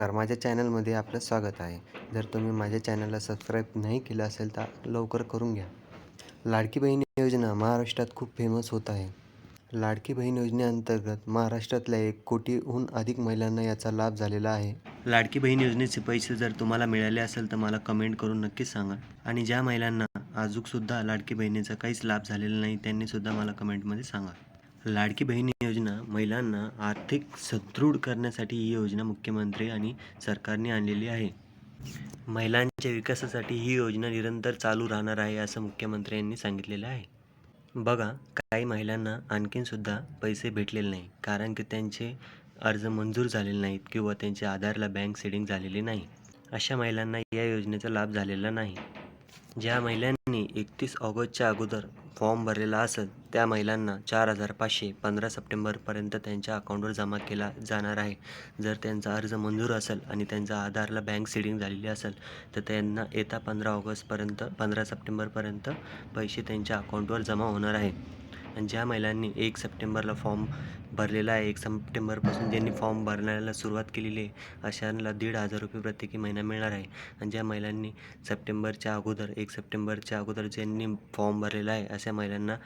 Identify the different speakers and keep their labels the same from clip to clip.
Speaker 1: नमस्कार माझ्या चॅनलमध्ये आपलं स्वागत आहे. जर तुम्ही माझ्या चॅनलला सबस्क्राईब नाही केलं असेल तर लवकर करून घ्या. लाडकी बहीण योजना महाराष्ट्रात खूप फेमस होत आहे. लाडकी बहीण योजनेअंतर्गत महाराष्ट्रातल्या एक कोटीहून अधिक महिलांना याचा लाभ झालेला आहे. लाडकी बहीण योजनेचे पैसे जर तुम्हाला मिळाले असेल तर मला कमेंट करून नक्कीच सांगा. आणि ज्या महिलांना अजूनसुद्धा लाडकी बहिणीचा काहीच लाभ झालेला नाही त्यांनीसुद्धा मला कमेंटमध्ये सांगा. लाडकी बहीण योजना महिलांना आर्थिक सदृढ करण्यासाठी ही योजना मुख्यमंत्री आणि सरकारने आणलेली आहे. महिलांच्या विकासासाठी ही योजना निरंतर चालू राहणार आहे असं मुख्यमंत्री यांनी सांगितलेलं आहे. बघा काही महिलांना आणखीनसुद्धा पैसे भेटलेले नाही कारण की त्यांचे अर्ज मंजूर झालेले नाहीत किंवा त्यांच्या आधारला बँक सेडिंग झालेली नाही. अशा महिलांना या योजनेचा लाभ झालेला नाही. ज्या महिलांनी एकतीस ऑगस्टच्या अगोदर फॉर्म भरलेला असेल त्या महिलांना चार हजार पाचशे पंधरा सप्टेंबरपर्यंत त्यांच्या अकाउंटवर जमा केला जाणार आहे. जर त्यांचा अर्ज मंजूर असेल आणि त्यांचा आधारला बँक सीडिंग झालेली असेल तर त्यांना येत्या पंधरा ऑगस्टपर्यंत पंधरा सप्टेंबरपर्यंत पैसे त्यांच्या अकाउंटवर जमा होणार आहे. ज्या महिलांनी एक सप्टेंबरला फॉर्म भरलेला आहे एक सप्टेंबरपासून ज्यांनी फॉर्म भरण्याला सुरुवात केलेली आहे अशांना दीड हजार रुपये प्रत्येकी महिना मिळणार आहे. आणि ज्या महिलांनी सप्टेंबरच्या अगोदर एक सप्टेंबरच्या अगोदर ज्यांनी फॉर्म भरलेला आहे अशा महिलांना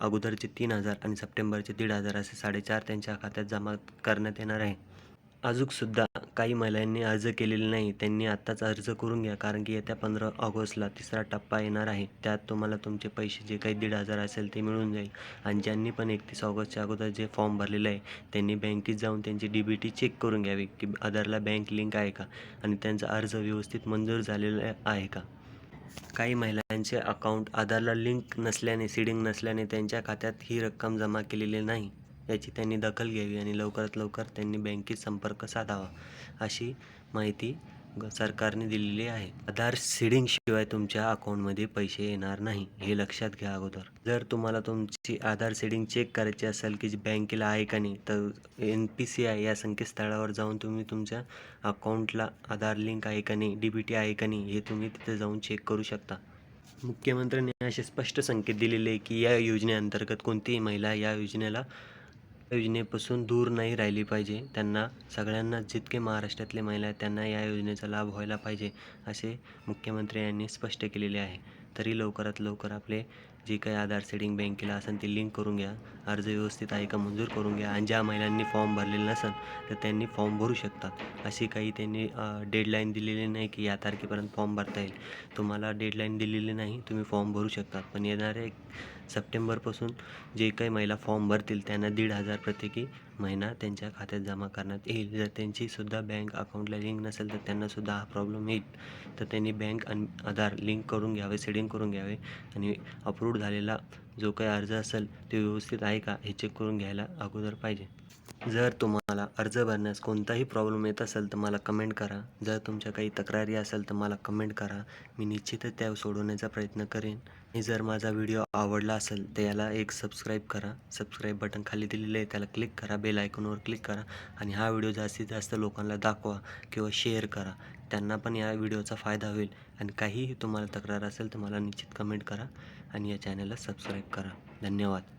Speaker 1: अगोदरचे तीन हजार आणि सप्टेंबरचे दीड हजार असे साडेचार त्यांच्या खात्यात जमा करण्यात येणार आहे. अजूकसुद्धा काही महिलांनी अर्ज केलेले नाही. त्यांनी आत्ताच अर्ज करून घ्या कारण की येत्या पंधरा ऑगस्टला तिसरा टप्पा येणार आहे. त्यात तुम्हाला तुमचे पैसे जे काही दीड हजार असेल ते मिळून जाईल. आणि ज्यांनी पण एकतीस ऑगस्टच्या अगोदर जे फॉर्म भरलेलं आहे त्यांनी बँकेत जाऊन त्यांची डी बी टी चेक करून घ्यावी की आधारला बँक लिंक आहे का? आणि त्यांचा अर्ज व्यवस्थित मंजूर झालेला आहे का? काही महिलांचे अकाउंट आधारला लिंक नसल्याने सीडिंग नसल्याने त्यांच्या खात्यात ही रक्कम जमा केलेली नाही. याची त्यांनी दखल घ्यावी आणि लवकरात लवकर त्यांनी बँकेत संपर्क साधावा अशी माहिती सरकारने दिलेली आहे. आधार सीडिंगशिवाय तुमच्या अकाउंटमध्ये पैसे येणार नाही हे लक्षात घ्या अगोदर. जर तुम्हाला तुमची आधार सीडिंग चेक करायची असेल की जी बँकेला आहे का नाही तर एन पी सी आय या संकेतस्थळावर जाऊन तुम्ही तुमच्या अकाउंटला आधार लिंक आहे का नाही डी बी टी आहे का नाही हे तुम्ही तिथे जाऊन चेक करू शकता. मुख्यमंत्र्यांनी असे स्पष्ट संकेत दिलेले आहे की या योजनेअंतर्गत कोणतीही महिला या योजनेला योजनेपासून दूर नाही राहिली पाहिजे. त्यांना सगळ्यांना जितके महाराष्ट्रातले महिला आहेत त्यांना या योजनेचा लाभ व्हायला पाहिजे असे मुख्यमंत्री यांनी स्पष्ट केलेले आहे. तरी लवकरात लवकर आपले जे काही आधार सेडिंग बँकेला असेल ते लिंक करून घ्या. अर्ज व्यवस्थित आहे का मंजूर करून घ्या. आणि ज्या महिलांनी फॉर्म भरलेला नसेल तर त्यांनी फॉर्म भरू शकतात. अशी काही त्यांनी डेडलाईन दिलेली नाही की या तारखेपर्यंत फॉर्म भरता येईल. तुम्हाला डेडलाईन दिलेली नाही तुम्ही फॉर्म भरू शकतात. पण येणाऱ्या सप्टेंबरपासून जे काही महिला फॉर्म भरतील त्यांना दीड हजार प्रत्येकी महिना त्यांच्या खात्यात जमा करण्यात येईल. जर त्यांचीसुद्धा बँक अकाउंटला लिंक नसेल तर त्यांनासुद्धा हा प्रॉब्लेम येईल. तर त्यांनी बँक आणि आधार लिंक करून घ्यावे सेडिंग करून घ्यावे आणि अप्रूव्ड झालेला जो काही अर्ज असेल ते व्यवस्थित आहे का हे चेक करून घ्यायला अगोदर पाहिजे. जर तुम्हाला अर्ज भरण्यास कोणताही प्रॉब्लेम येत असेल तर मला कमेंट करा. जर तुमच्या काही तक्रारी असेल तर मला कमेंट करा. मी निश्चितच त्या सोडवण्याचा प्रयत्न करेन. आणि जर माझा व्हिडिओ आवडला असेल तर याला एक सबस्क्राईब करा. सबस्क्राईब बटन खाली दिलेलं आहे त्याला क्लिक करा. बेल आयकॉनवर क्लिक करा. आणि हा व्हिडिओ जास्तीत जास्त लोकांना दाखवा किंवा शेअर करा. त्यांना पण या व्हिडिओचा फायदा होईल. आणि काहीही तुम्हाला तक्रार असेल तर मला निश्चित कमेंट करा. आणि या चॅनलला सबस्क्राईब करा. धन्यवाद.